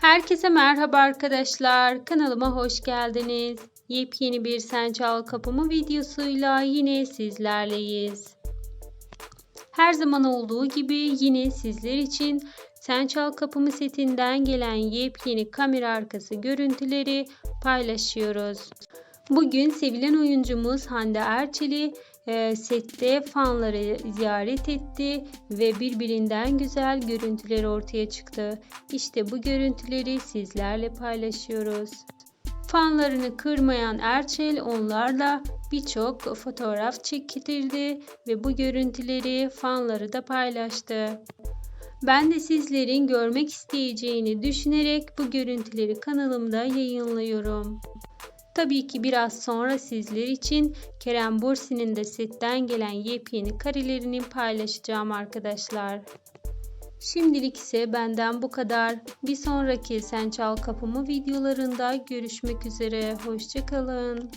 Herkese merhaba arkadaşlar. Kanalıma hoş geldiniz. Yepyeni bir Sen Çal Kapımı videosuyla yine sizlerleyiz. Her zaman olduğu gibi yine sizler için Sen Çal Kapımı setinden gelen yepyeni kamera arkası görüntüleri paylaşıyoruz. Bugün sevilen oyuncumuz Hande Erçel'i sette fanları ziyaret etti ve birbirinden güzel görüntüler ortaya çıktı. İşte bu görüntüleri sizlerle paylaşıyoruz. Fanlarını kırmayan Erçel onlarla birçok fotoğraf çektirdi ve bu görüntüleri fanları da paylaştı. Ben de sizlerin görmek isteyeceğini düşünerek bu görüntüleri kanalımda yayınlıyorum. Tabii ki biraz sonra sizler için Kerem Bursi'nin de setten gelen yepyeni karelerini paylaşacağım arkadaşlar. Şimdilik ise benden bu kadar. Bir sonraki Sen Çal Kapımı videolarında görüşmek üzere. Hoşçakalın.